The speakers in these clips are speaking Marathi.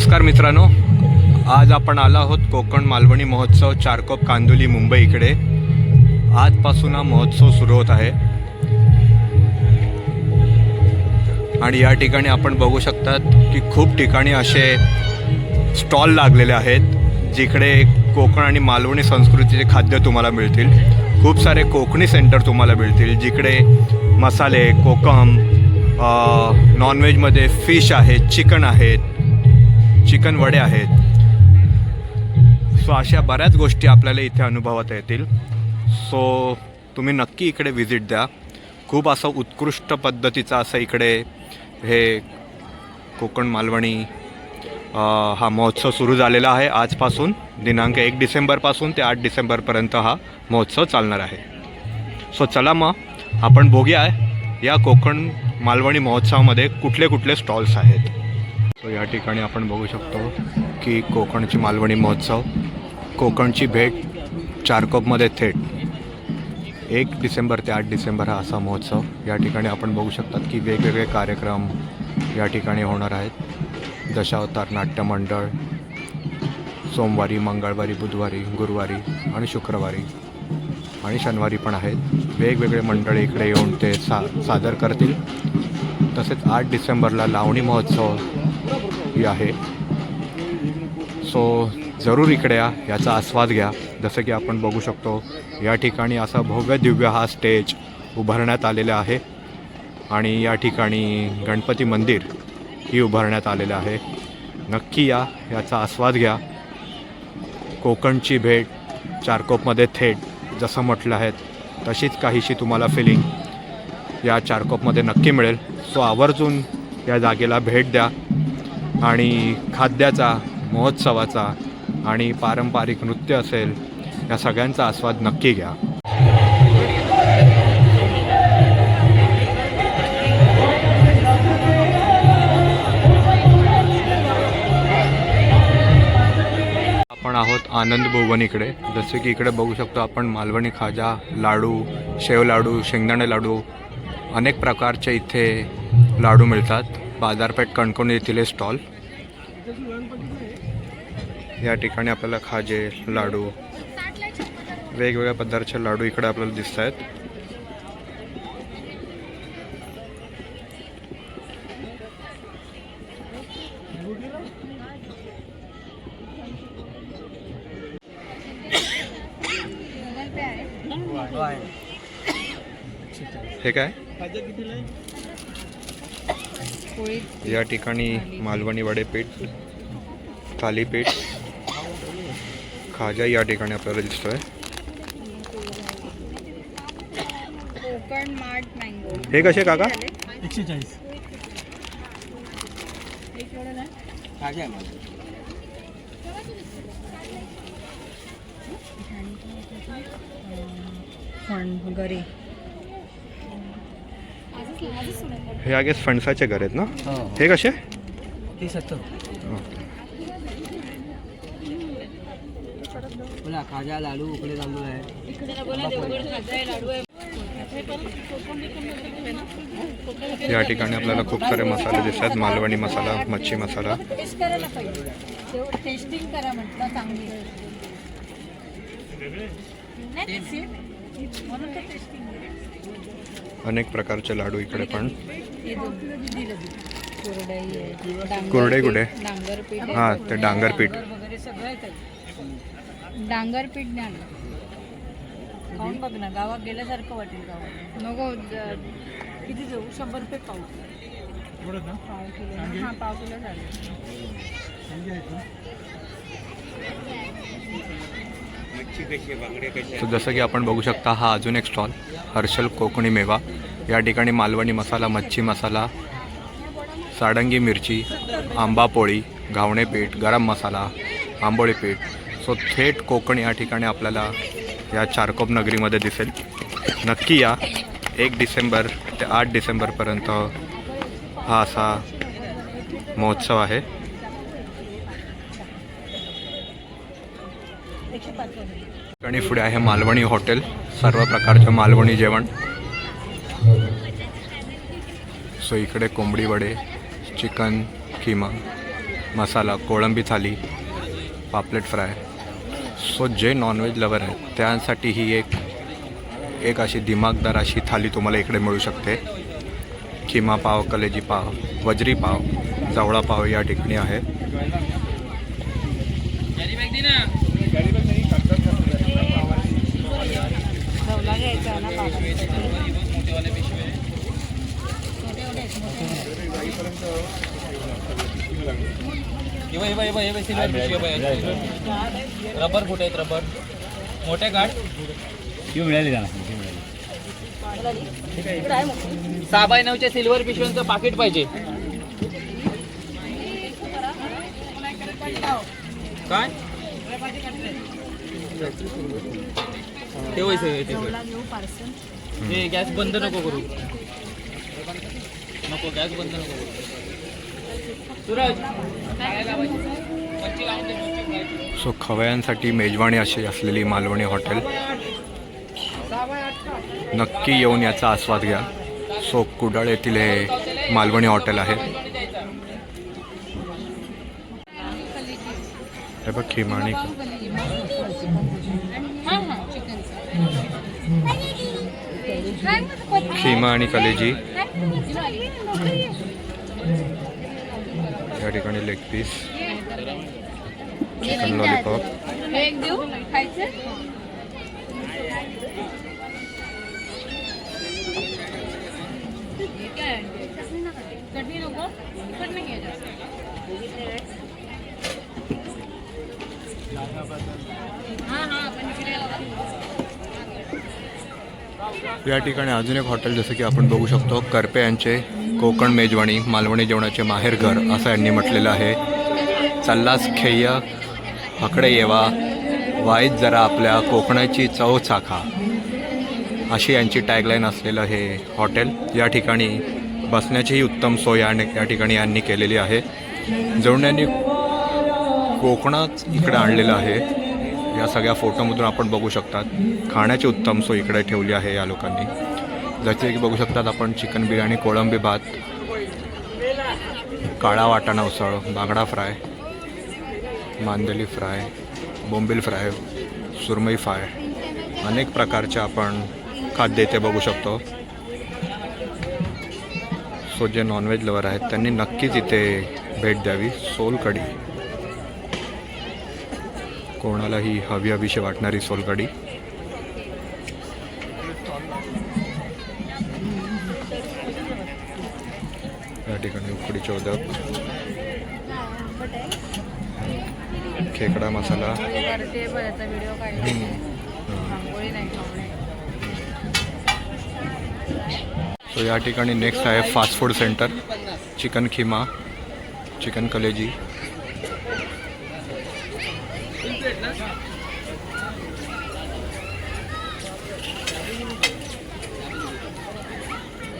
नमस्कार मित्रांनो. आज आपण आलो आहोत कोकण मालवणी महोत्सव चारकोप कांदुली मुंबई इकडे. आजपासून हा महोत्सव सुरू होत आहे. आणि या ठिकाणी आपण बघू शकतात की खूप ठिकाणी असे स्टॉल लागलेले आहेत जिकडे कोकण आणि मालवणी संस्कृतीचे खाद्य तुम्हाला मिळतील. खूप सारे कोकणी सेंटर तुम्हाला मिळतील जिकडे मसाले कोकम नॉनव्हेजमध्ये फिश आहेत चिकन आहेत चिकन वडे आहेत. सो अशा बऱ्याच गोष्टी आपल्याला इथे अनुभवता येतील. सो तुम्ही नक्की इकडे व्हिजिट द्या. खूप असं उत्कृष्ट पद्धतीचं असं इकडे हे कोकण मालवणी हा महोत्सव सुरू झालेला आहे आजपासून. दिनांक एक डिसेंबरपासून ते आठ डिसेंबरपर्यंत हा महोत्सव चालणार आहे. सो चला मग आपण बघूया या कोकण मालवणी महोत्सवामध्ये कुठले कुठले स्टॉल्स आहेत. सो या ठिकाणी आपण बघू शकतो की कोकणची मालवणी महोत्सव कोकणची भेट चारकोपमध्ये थेट. एक डिसेंबर ते आठ डिसेंबर हा असा महोत्सव. या ठिकाणी आपण बघू शकतात की वेगवेगळे कार्यक्रम या ठिकाणी होणार आहेत. दशावतार नाट्य मंडळ सोमवारी मंगळवारी बुधवारी गुरुवारी आणि शुक्रवारी आणि शनिवारी पण आहेत. वेगवेगळे मंडळ इकडे येऊन ते सा सादर करतील. तसेच आठ डिसेंबरला लावणी महोत्सव ही आहे. सो जरूर इकडे या याचा आस्वाद घ्या. जसं की आपण बघू शकतो या ठिकाणी असा भव्य दिव्य हा स्टेज उभारण्यात आलेला आहे. आणि या ठिकाणी गणपती मंदिर ही उभारण्यात आलेलं आहे. नक्की या याचा आस्वाद घ्या. कोकणची भेट चारकोपमध्ये थेट जसं म्हटलं आहे तशीच काहीशी तुम्हाला फिलिंग या चारकोपमध्ये नक्की मिळेल. सो आवर्जून या जागेला भेट द्या. आणि खाद्याचा महोत्सवाचा आणि पारंपरिक नृत्य असेल या सगळ्यांचा आस्वाद नक्की घ्या. आपण आहोत आनंद भुवन इकडे जसे की इकडे बघू शकतो आपण मालवणी खाजा लाडू शेव लाडू शेंगदाणे लाडू अनेक प्रकारचे इथे लाडू मिळतात. बाजारपेठ कणकोण येथील स्टॉल या ठिकाणी आपल्याला खाजे लाडू वेगवेगळ्या पदार्थाचे लाडू इकडे आपल्याला दिसत आहेत. हे काय? या ठिकाणी मालवणी वडेपीठ थालीपीठ खाजा या ठिकाणी आपल्याला दिसतोय. हे कसे काका? एकशे चाळीस. फण गरे हे आगे फणसाचे घर आहेत ना? हो हे. कसे? ते सत्तर बोला खाजा लाडू उकडे आहे. या ठिकाणी आपल्याला खूप सारे मसाले दिसतात. मालवणी मसाला मच्छी मसाला. टेस्टिंग अनेक प्रकारचे लाडू इकडे पण. हे पीठ- कुठे? डांगर पीठ आहे. हां ते डांगर पीठ. डांगर वगैरे सगळं आहे त्यात. डांगर पीठ नाही आणलं खाऊन बघ ना गावात गेल्यासारखं वाटेल गावात नको किती देऊ? शंभर रुपये पाव पाव किलो. हां पाव किलो झालं. सो जसं की आपण बघू शकता हा अजून एक स्टॉल हर्षल कोकणी मेवा. या ठिकाणी मालवणी मसाला मच्छी मसाला साडंगी मिरची आंबा पोळी घावणे पीठ गरम मसाला आंबोळी पीठ. सो थेट कोकण या ठिकाणी आपल्याला या चारकोप नगरीमध्ये दिसेल. नक्की या. एक डिसेंबर ते आठ डिसेंबरपर्यंत हा असा महोत्सव आहे. एकशे पाच पुढे आहे मालवणी हॉटेल. सर्व प्रकारचं मालवणी जेवण. सो इकडे कोंबडी वडे चिकन किमा मसाला कोळंबी थाली पापलेट फ्राय. सो जे नॉनव्हेज लवर आहेत त्यांसाठी ही एक एक अशी दिमागदार अशी थाली तुम्हाला इकडे मिळू शकते. किमा पाव कलेजी पाव वजरी पाव जवळा पाव या ठिकाणी आहे. झवला घ्यायचा ना बाबा. रबर कुठे आहेत रबर? मोठे गाड ती मिळाली ती मिळाली. सहा बाय नऊच्या सिल्वर पिशव्यांचं पाकिट पाहिजे. काय? ठेवायचं हे तिथे. झवला घेऊ पार्सल हे गॅस बंद नको करू. नको गॅस बंद नको करू. सूरज. सो खवयांसाठी मेजवानी अशी असलेली मालवणी हॉटेल. नक्की येऊन याचा आस्वाद घ्या. सो कुडाळ येथील हे मालवणी हॉटेल आहे. हे बघ खिमाणी. सीमा आणि कलेजी. या ठिकाणी लेग पीस चिकन लॉलीपॉप चटणी नको या ठिकाणी अजून एक हॉटेल जसं की आपण बघू शकतो करपे यांचे कोकण मेजवानी मालवणी जेवणाचे माहेरघर असं यांनी म्हटलेलं आहे. चल्लास खेय हकडे येवा वाईत जरा आपल्या कोकणाची चव चाखा अशी यांची टॅगलाईन असलेलं हे हॉटेल. या ठिकाणी बसण्याचीही उत्तम सोय आणि या ठिकाणी यांनी केलेली आहे. जणू यांनी कोकणात इकडे आणलेलं आहे. या सगळ्या फोटोमधून आपण बघू शकतात. खाण्याची उत्तम सोय इकडे ठेवली आहे या लोकांनी. जसे की बघू शकतात आपण चिकन बिर्याणी कोळंबी भात काळा वाटाणा उसळ बांगडा फ्राय मांदेली फ्राय बोंबील फ्राय सुरमई फ्राय अनेक प्रकारचे आपण खाद्य इथे बघू शकतो. सो जे नॉनव्हेज लवर आहेत त्यांनी नक्कीच इथे भेट द्यावी. सोलकढी. कोणालाही हवी हवीशी वाटणारी सोलकढी. या ठिकाणी उकडीचे उदक खेकडा मसाला. सो या ठिकाणी नेक्स्ट आहे fast food centre chicken keema chicken कलेजी तुला थांबा ना तुम्ही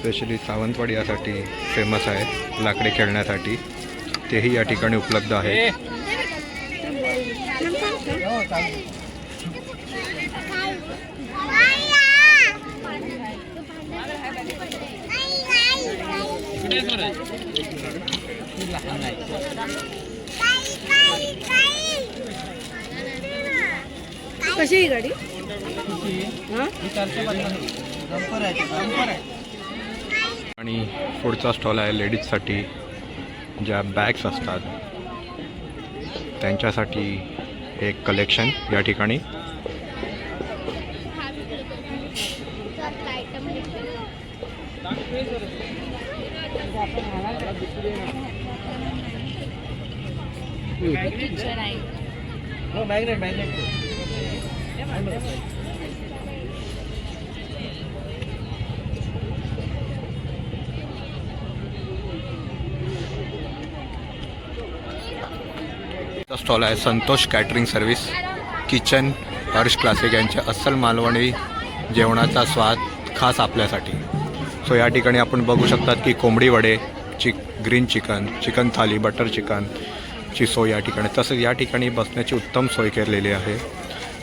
स्पेशली सावंतवाडी यासाठी फेमस आहे लाकडी खेळण्यासाठी. तेही या ठिकाणी उपलब्ध आहे. आहे? कशी ही गाडी? ही चारशे पन्नास. आणि पुढचा स्टॉल आहे लेडीजसाठी ज्या बॅग्स असतात. त्यांच्यासाठी एक कलेक्शन या ठिकाणी. मॅग्नेट मॅग्नेट स्टॉल आहे Santosh catering service kitchen Harsh classic यांच्या अस्सल मालवणी जेवणाचा स्वाद खास आपल्यासाठी. सो या ठिकाणी आपण बघू शकतात की कोंबडी वडे chick green chicken chicken thali butter chicken ची सोय या ठिकाणी. तसंच या ठिकाणी बसण्याची उत्तम सोय केलेली आहे.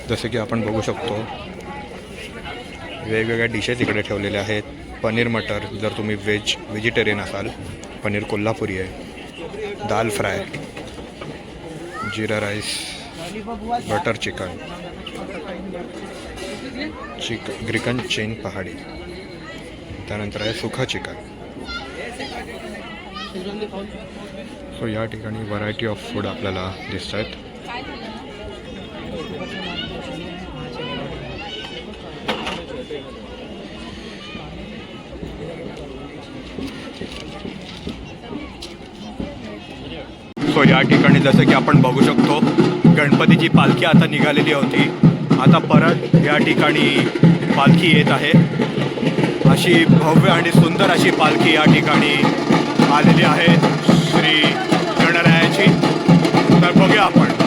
जसे की आपण बघू शकतो वेगवेगळ्या डिशेस इकडे ठेवलेल्या आहेत. पनीर मटर जर तुम्ही व्हेज व्हेजिटेरियन असाल पनीर कोल्हापुरी आहे dal fry jeera rice butter chicken चिक ग्रिकन चेन पहाडी त्यानंतर आहे सुखा चिकन. सो या ठिकाणी व्हरायटी ऑफ फूड आपल्याला दिसत आहेत या ठिकाणी जसं की आपण बघू शकतो गणपतीची पालखी आता निघालेली होती. आता परत या ठिकाणी पालखी येत आहे. अशी भव्य आणि सुंदर अशी पालखी या ठिकाणी आलेली आहे श्री गणरायाची. तर बघूया आपण.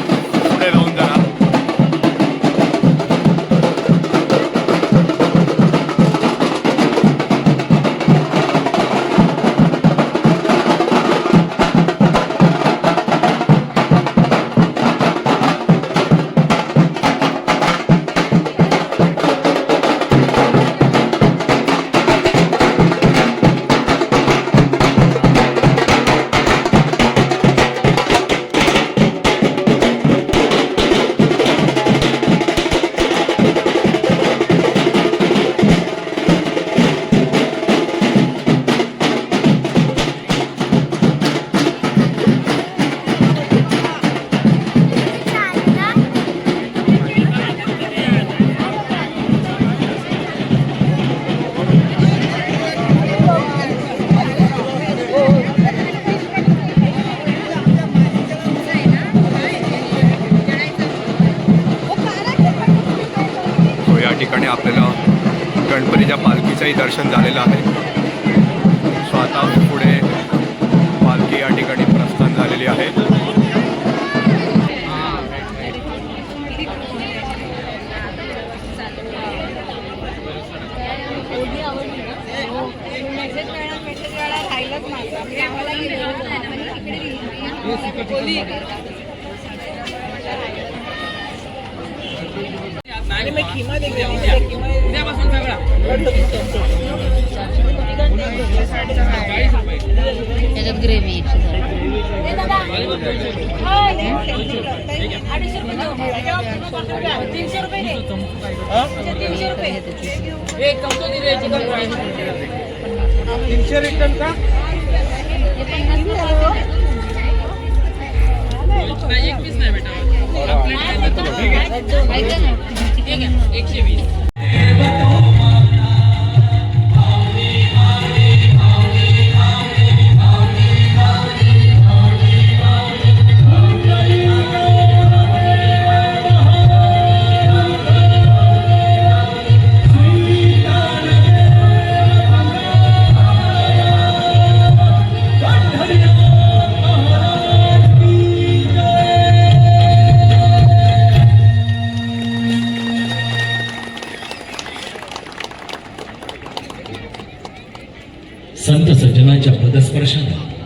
आपल्याला गणपतीच्या पालखीचंही दर्शन झालेलं आहे. स्वतः पुढे पालखी या ठिकाणी प्रस्थान झालेली आहे. तीनशे रुपये तीनशे रुपये तीनशे रिटर्न का एक पीस नाही बेटा एकशे वीस. संत सज्जनांच्या पदस्पर्शाने